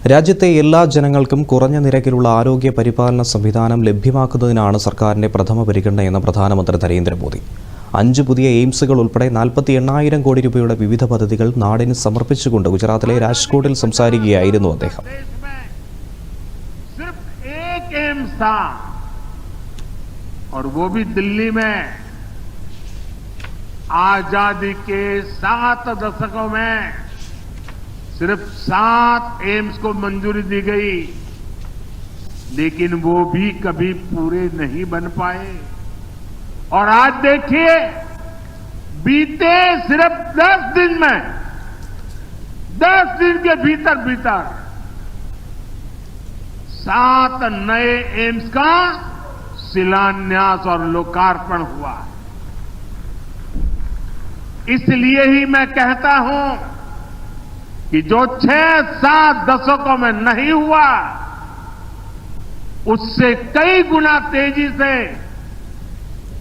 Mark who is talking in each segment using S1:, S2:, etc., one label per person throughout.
S1: രാജ്യത്തെ എല്ലാ ജനങ്ങൾക്കും കുറഞ്ഞ നിരക്കിലുള്ള ആരോഗ്യ പരിപാലന സംവിധാനം ലഭ്യമാക്കുന്നതിനാണ് സർക്കാരിന്റെ പ്രഥമ പരിഗണനയെന്ന് പ്രധാനമന്ത്രി നരേന്ദ്രമോദി അഞ്ച് പുതിയ എയിംസുകൾ ഉൾപ്പെടെ നാൽപ്പത്തി എണ്ണായിരം കോടി രൂപയുടെ വിവിധ പദ്ധതികൾ നാടിന് സമർപ്പിച്ചുകൊണ്ട് ഗുജറാത്തിലെ രാജ്കോട്ടിൽ സംസാരിക്കുകയായിരുന്നു അദ്ദേഹം
S2: सिर्फ एक एम्स था और वो भी दिल्ली में आजादी के सात दशकों में सिर्फ़ सात एम्स को मंजूरी दी गई, लेकिन वो भी कभी पूरे नहीं बन पाए। और आज देखिए, बीते सिर्फ़ दस दिन में, दस दिन के भीतर भीतर, सात नए एम्स का शिलान्यास और लोकार्पण हुआ। इसलिए ही मैं कहता हूँ कि जो छह सात दशकों में नहीं हुआ उससे कई गुना तेजी से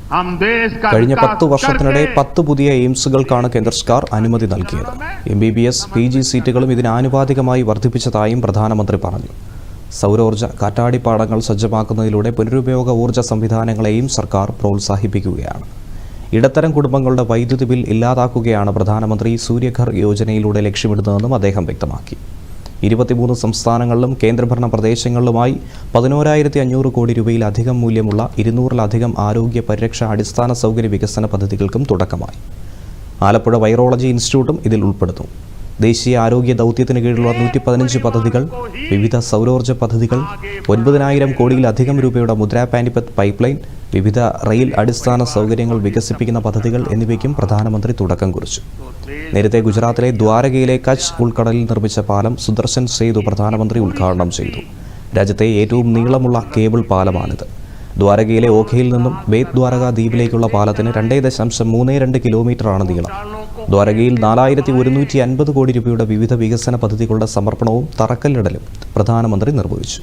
S2: हम देश का
S1: കഴിഞ്ഞ
S2: विकास
S1: പത്ത് വർഷത്തിനിടെ
S2: करके
S1: പത്ത് പുതിയ എയിംസുകൾക്കാണ് കേന്ദ്ര സർക്കാർ അനുമതി നൽകിയത് M B B S P G സീറ്റുകളും ഇതിന് ആനുപാതികമായി വർദ്ധിപ്പിച്ചതായും പ്രധാനമന്ത്രി പറഞ്ഞു സൗരോർജ്ജ കാറ്റാടിപ്പാടങ്ങൾ സജ്ജമാക്കുന്നതിലൂടെ പുനരുപയോഗ ഊർജ്ജ സംവിധാനങ്ങളെയും സർക്കാർ പ്രോത്സാഹിപ്പിക്കുകയാണ് ഇടത്തരം കുടുംബങ്ങളുടെ വൈദ്യുതി ബിൽ ഇല്ലാതാക്കുകയാണ് പ്രധാനമന്ത്രി സൂര്യഘർ യോജനയിലൂടെ ലക്ഷ്യമിടുന്നതെന്നും അദ്ദേഹം വ്യക്തമാക്കി. ഇരുപത്തിമൂന്ന് സംസ്ഥാനങ്ങളിലും കേന്ദ്രഭരണ പ്രദേശങ്ങളിലുമായി പതിനോരായിരത്തി അഞ്ഞൂറ് കോടി രൂപയിലധികം മൂല്യമുള്ള ഇരുന്നൂറിലധികം ആരോഗ്യ പരിരക്ഷ അടിസ്ഥാന സൗകര്യ വികസന പദ്ധതികൾക്കും തുടക്കമായി. ആലപ്പുഴ വൈറോളജി ഇൻസ്റ്റിറ്റ്യൂട്ടും ഇതിൽ ഉൾപ്പെടുന്നു. ദേശീയ ആരോഗ്യ ദൗത്യത്തിന് കീഴിലുള്ള നൂറ്റി പതിനഞ്ച് പദ്ധതികൾ വിവിധ സൗരോർജ പദ്ധതികൾ ഒൻപതിനായിരം കോടിയിലധികം രൂപയുടെ മുദ്രാ പാനിപ്പത്ത് പൈപ്പ് ലൈൻ വിവിധ റെയിൽ അടിസ്ഥാന സൗകര്യങ്ങൾ വികസിപ്പിക്കുന്ന പദ്ധതികൾ എന്നിവയ്ക്കും പ്രധാനമന്ത്രി തുടക്കം കുറിച്ചു. നേരത്തെ ഗുജറാത്തിലെ ദ്വാരകയിലെ കച്ച് ഉൾക്കടലിൽ നിർമ്മിച്ച പാലം സുദർശൻ സേതു പ്രധാനമന്ത്രി ഉദ്ഘാടനം ചെയ്തു. രാജ്യത്തെ ഏറ്റവും നീളമുള്ള കേബിൾ പാലമാണിത്. ദ്വാരകയിലെ ഓഖയിൽ നിന്നും വേദ് ദ്വാരക ദ്വീപിലേക്കുള്ള പാലത്തിന് രണ്ടേ ദശാംശം മൂന്ന് രണ്ട് കിലോമീറ്ററാണ് നീളം. ദ്വാരകയിൽ നാലായിരത്തി ഒരുന്നൂറ്റി അൻപത് കോടി രൂപയുടെ വിവിധ വികസന പദ്ധതികളുടെ സമർപ്പണവും തറക്കല്ലിടലും പ്രധാനമന്ത്രി നിർവഹിച്ചു.